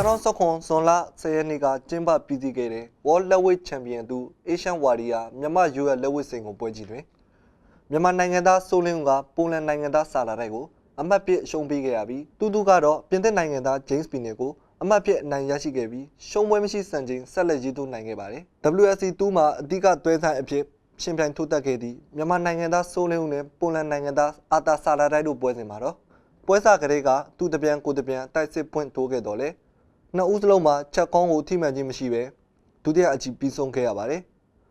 2019ဇွန်လ10ရက်နေ့ကကျင်းပပြီးစီးခဲ့တဲ့ World Lightweight Champion သူ Asian Warrior မြန်မာယူရလက်ဝိတ်စိန်ကိုပွဲကြီးတွင်မြန်မာနိုင်ငံသားဆိုလင်းဦးကပိုလန်နိုင်ငံသားဆာလာတိုက်ကိုအမှတ်ပြရှုံးပေးခဲ့ရပြီးတူတူကတော့ပြင်သစ်နိုင်ငံသား James Pine ကိုအမှတ်ပြအနိုင်ရရှိခဲ့ပြီးရှုံးပွဲမရှိစံချိန်ဆက်လက်ရည်သွနိုင်ခဲ့ပါတယ် WSC 2မှာအဓိကသွဲဆိုင်အဖြစ်ရှင်ပြိုင်ထိုးတက်ခဲ့သည့်မြန်မာနိုင်ငံသားဆိုလင်းဦးနဲ့ပိုလန်နိုင်ငံသားအာတာဆာလာတိုက်တို့ပွဲစဉ်မှာတော့ပွဲစားကလေးကသူ့တပြန်ကိုယ်တပြန်တိုက်စစ်ပွင့်ထိုးခဲ့တော်လဲ နှစ်ဦးစလုံးမှာချက်ကောင်းကိုထိမှန်ခြင်းမရှိပဲဒုတိယအကြည့်ပြီးဆုံးခဲ့ရပါတယ်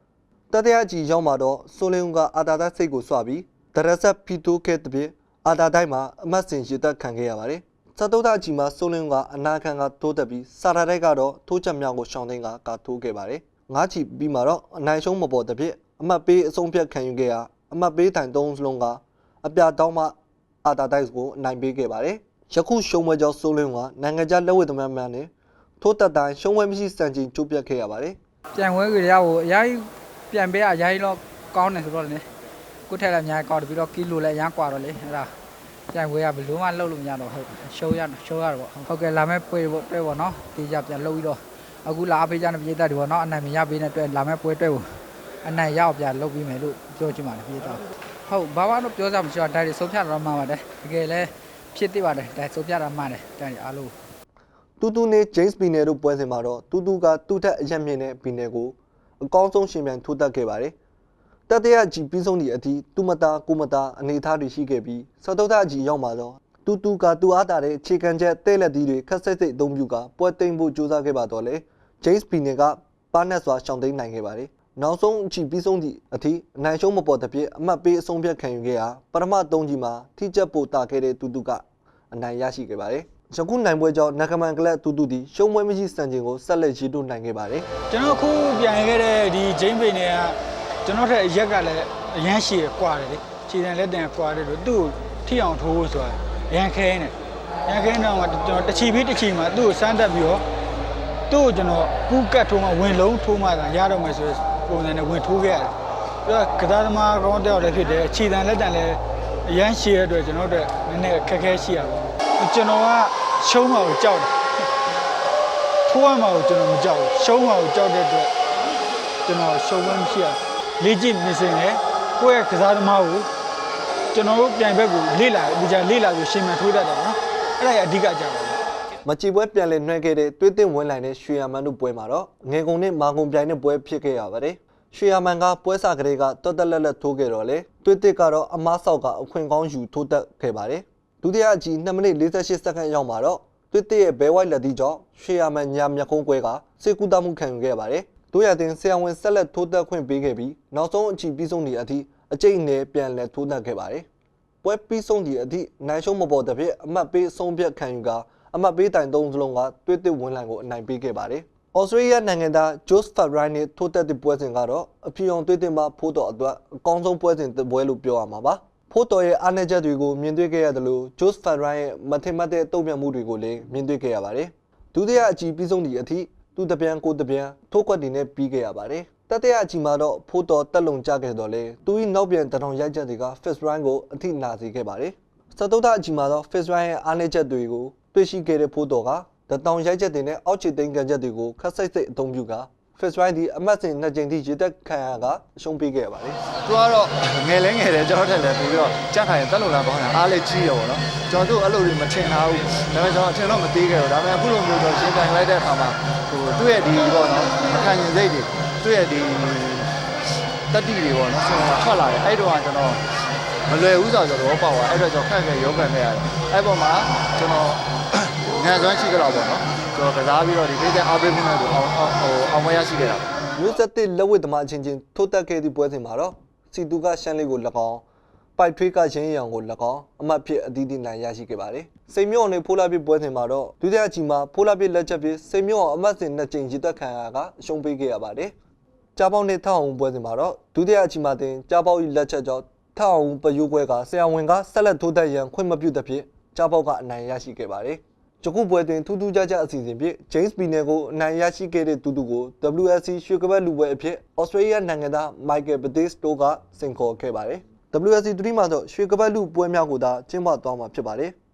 ။တတိယအကြည့်ရောက်မှာတော့ဆိုလင်းဦးကအာတာတိုက်စိတ်ကိုစွပြီးဒရဆက်ဖီတိုးခဲ့တဲ့ပြအာတာတိုက်မှာအမတ်စင်ရစ်သက်ခံခဲ့ရပါတယ်။သတ္တုဒအကြည့်မှာဆိုလင်းဦးကအနာခံကတိုးတက်ပြီးစာတာတိုက်ကတော့ထိုးချက်မြောက်ကိုရှောင်းသိန်းကကာထိုးခဲ့ပါတယ်။ငါးချီပြီးမှာတော့အနိုင်ရှုံးမပေါ်တဲ့ပြအမတ်ပေးအဆုံးဖြတ်ခံယူခဲ့ရအမတ်ပေးတိုင်သုံးစလုံးကအပြတောင်းမှအာတာတိုက်ကိုအနိုင်ပေးခဲ့ပါတယ်။ ယခုရှုံးပွဲကြောင့်ဆိုးလင်းကနိုင်ငံခြားလက်ဝဲသမားများနဲ့ထိုးတက်တိုင်းရှုံးပွဲမရှိစံချိန်ကျိုးပြတ်ခဲ့ရပါတယ်ပြန်ပွဲကြရကိုအရာကြီးပြန်ပေးအရာကြီးတော့ကောင်းတယ်ဆိုတော့လေကိုထက်လည်းအများကြီးကောင်းတယ်ပြီးတော့ကီလိုလည်းရမ်းကွာတော့လေအဲ့ဒါပြန်ပွဲကဘလို့မှလှုပ်လို့မရတော့ဟုတ်ရှုံးရရှုံးရတော့ဟုတ်ကဲ့လာမဲ့ပွဲပေါ့တွေ့ပေါ့နော်တေးကြပြန်လှုပ်ပြီးတော့အခုလာအဖေးကြတဲ့ပြည်သက်တွေပေါ့နော်အနိုင်မရပေးနဲ့တွေ့လာမဲ့ပွဲတွေ့ကိုအနိုင်ရအောင်ပြန်လှုပ်ပြီးမယ်လို့ပြောချင်ပါတယ်ပြည်သက်ဟုတ်ဘာမှတော့ပြောစရာမရှိတော့ဒါတွေဆုံးဖြတ်တော့မှပါတယ်တကယ်လည်း ဖြစ်သိပါတယ်ဒါဆုံးဖြတ်တာမှတယ်ဒါတွေအားလုံးတူတူနဲ့ James Pine တို့ပွဲစဉ်မှာတော့တူတူကတူထက်အရက်မြင့်တဲ့ Pine ကိုအကောင်းဆုံးရှင်ပြန်ထိုးတက်ခဲ့ပါတယ်တတိယအကြည့်ပြီးဆုံးသည့်အထိတူမတာကိုမတာအနေအထားတွေရှိခဲ့ပြီးစတုတ္ထအကြည့်ရောက်မှာတော့တူတူကတူအားတာတဲ့ခြေခံချက်တဲ့လက်သီးတွေခက်ဆက်စိတ်အသုံးပြုကပွဲသိမ်းဖို့ကြိုးစားခဲ့ပါတော့လေ James Pine ကပါနက်စွာရှောင်သိမ်းနိုင်ခဲ့ပါတယ် နောက်ဆုံးအကြည့်ပြီးဆုံးသည့်အထိအနိုင်ရှုံးမပေါ်တဲ့ပြည့်အမှတ်ပေးအဆုံးဖြတ်ခံယူခဲ့ရာပထမ၃ကြည့်မှာထိကျက်ပိုတာခဲ့တဲ့တူတူကအနိုင်ရရှိခဲ့ပါတယ်။ယခုနိုင်ပွဲကြောင့်နဂမန်ကလပ်တူတူတီရှုံးပွဲမရှိစံချိန်ကိုဆက်လက်ရည်တွနိုင်ခဲ့ပါတယ်ကျွန်တော်ခုပြန်ခဲ့တဲ့ဒီဂျိမ်းပိန်တွေကကျွန်တော်ထက်အရက်ကလည်းအရန်ရှည်ကွာတယ်လေခြေတံလက်တံကွာတယ်လို့သူ့ကိုထိအောင်ထိုးဖို့ဆိုတာရန်ခဲနေရန်ခဲတော့မှကျွန်တော်တစ်ချီပြီးတစ်ချီမှသူ့ကိုစမ်းတက်ပြီးတော့သူ့ကိုကျွန်တော်ကူးကတ်ထိုးမှဝင်လုံးထိုးမှသာရတော့မယ်ဆိုတဲ့ ပုံစံနဲ့ဝင်ထိုးခဲ့ရတယ်ပြီးတော့ကစားသမားကောင်းတယောက်လည်းဖြစ်တယ်ခြေတံလက်တံလည်းအရန်ရှည်တဲ့အတွက်ကျွန်တော်တို့နည်းနည်းခက်ခဲရှိရပါကျွန်တော်ကရှုံးမှာကိုကြောက်တယ်ထိုးရမှာကိုကျွန်တော်မကြောက်ဘူးရှုံးမှာကိုကြောက်တဲ့အတွက်ကျွန်တော်ရှုံးဝမ်းမရှိရလေ့ကျင့်နေစင်တယ်ကိုယ့်ရဲ့ကစားသမားကိုကျွန်တော်တို့ပြိုင်ဘက်ကိုလေ့လာဒီကြလေ့လာပြီးရှင်မှန်ထိုးတတ်တယ်နော်အဲ့ဒါကြီးအဓိကကြောက်ပါဘူး။ မချီပွဲပြန်လည်နှွှဲခဲ့တဲ့သွေးတင်ဝင်လာတဲ့ရွှေရမန်တို့ပွဲမှာတော့ငယ်ကုန်နဲ့မာကုန်ပြိုင်တဲ့ပွဲဖြစ်ခဲ့ရပါတယ်။ရွှေရမန်ကပွဲစားကလေးကတော်တက်လက်လက်ထိုးခဲ့တော့လေသွေးတစ်ကတော့အမားဆောက်ကအခွင့်ကောင်းယူထိုးတက်ခဲ့ပါတယ်။ဒုတိယအကြည့်2မိနစ်48စက္ကန့်ရောက်မှာတော့သွေးတစ်ရဲ့ဘဲဝိုက်လက်သီးကြောင့်ရွှေရမန်ညာမျက်ခုံးကွဲကစေကူတာမှုခံယူခဲ့ပါတယ်။တို့ရတင်ဆရာဝန်ဆက်လက်ထိုးတက်ခွင့်ပေးခဲ့ပြီးနောက်ဆုံးအကြည့်ပြီးဆုံးသည့်အထိအကျိတ်နဲ့ပြန်လည်ထိုးတက်ခဲ့ပါတယ်။ပွဲပြီးဆုံးသည့်အထိနိုင်ရှုံးမပေါ်တဲ့ဖြစ်အမှတ်ပေးအဆုံးဖြတ်ခံယူက အမှတ်ပေးတိုင်သုံးစလုံးကတွစ်တစ်ဝင်လိုင်းကိုအနိုင်ပေးခဲ့ပါတယ်။ဩစတြေးလျနိုင်ငံသား Joseph Farine နဲ့ထိုးတက်တဲ့ပွဲစဉ်ကတော့အဖြူအောင်တွစ်တစ်မှာဖိုးတော်အတွက်အကောင်းဆုံးပွဲစဉ်တစ်ပွဲလို့ပြောရမှာပါ။ဖိုးတော်ရဲ့အားနည်းချက်တွေကိုမြင်တွေ့ခဲ့ရတယ်လို့ Joseph Farine ရဲ့မထင်မှတ်တဲ့တုံ့ပြန်မှုတွေကိုလည်းမြင်တွေ့ခဲ့ရပါတယ်။ဒုတိယအကြည့်ပြီးဆုံးသည့်အထိသူတပြန်ကိုတပြန်ထိုးကွက်တင်နဲ့ပြီးခဲ့ရပါတယ်။တတိယအချိန်မှာတော့ဖိုးတော်တက်လုံကြခဲ့တော့လေသူ၏နောက်ပြန်တထောင်ရိုက်ချက်တွေက Fist Run ကိုအထိနာစေခဲ့ပါတယ်။စတုတ္ထအချိန်မှာတော့ Fist Run ရဲ့အားနည်းချက်တွေကို တွေ့ရှိခဲ့တဲ့ဖိုးတော်ကတထောင်ရိုက်ချက်တွေနဲ့အောက်ခြေသိမ်းကန်ချက်တွေကိုခက်စိတ်စိတ်အသုံးပြုက Fist Run ဒီအမတ်စဉ်နှစ်ကြိမ်ထိရေတက်ခံရကအရှုံးပေးခဲ့ရပါတယ်သူကတော့ငယ်လဲငယ်တယ်ကျွန်တော်ထက်လည်းပြီးတော့ကြက်ခိုင်တက်လို့လာပေါင်းတာအားလည်းကြီးရပါတော့ကျွန်တော်တို့အဲ့လိုတွေမထင်တာဘူးဒါပေမဲ့ကျွန်တော်အထင်တော့မသေးခဲ့ဘူးဒါပေမဲ့အခုလိုမျိုးတော့ရှင်းပြလိုက်တဲ့အခါမှာဟိုသူ့ရဲ့ဒီပေါ့နော်မခံရင်စိတ်တွေသူ့ရဲ့ဒီတတိတွေပေါ့နော်ဆုံးထွက်လာတယ်အဲ့တော့ကကျွန်တော်မလွယ်ဘူးဆိုတော့တော့ပေါ့ပါအဲ့တော့ကျွန်တော်ခက်ခဲရောကန်ခဲ့ရတယ်အဲ့ပေါ်မှာကျွန်တော် ငယ်စွမ်းရှိကြတော့ပေါ့နော်ကျွန်တော်ကစားပြီးတော့ဒီပေးတဲ့အားပေးမှုနဲ့တော့အောင်ဟိုအောင်မရရှိခဲ့တာမျိုးဆက်တစ်လက်ဝစ်သမားချင်းချင်းထိုးတက်ခဲ့သည့်ပွဲစဉ်မှာတော့စီတူကရှမ်းလေးကို၎င်းပိုက်ထွေးကရင်းရောင်ကို၎င်းအမှတ်ဖြစ်အသီးသီးနိုင်ရရှိခဲ့ပါတယ်။စိန်မြော့နဲ့ဖိုးလာပြပွဲစဉ်မှာတော့ဒုတိယအချိန်မှာဖိုးလာပြလက်ချက်ပြစိန်မြော့အမှတ်စဉ်နှစ်ကြိမ်ရည်တက်ခံရကအရှုံးပေးခဲ့ရပါတယ်။ကြားပေါင်းနဲ့ထောက်အောင်ပွဲစဉ်မှာတော့ဒုတိယအချိန်မှာတင်ကြားပေါင်း၏လက်ချက်ကြောင့်ထောက်အောင်ပယိုးပွဲကဆရာဝန်ကဆက်လက်ထိုးတက်ရန်ခွင့်မပြုသဖြင့်ကြားပေါက်ကအနိုင်ရရှိခဲ့ပါတယ်။ ယခုပွဲတွင်ထူးထူးခြားခြားအစီအစဉ်ဖြင့် James Pine ကိုအနိုင်ရရှိခဲ့တဲ့တူတူကို WSC ရွှေကပတ်လူပွဲအဖြစ် Australia နိုင်ငံသား Michael Batista ကစင်ခေါ်ခဲ့ပါတယ်။ WSC 3မှာတော့ရွှေကပတ်လူပွဲများကိုသာကျင်းပသွားမှာဖြစ်ပါတယ်။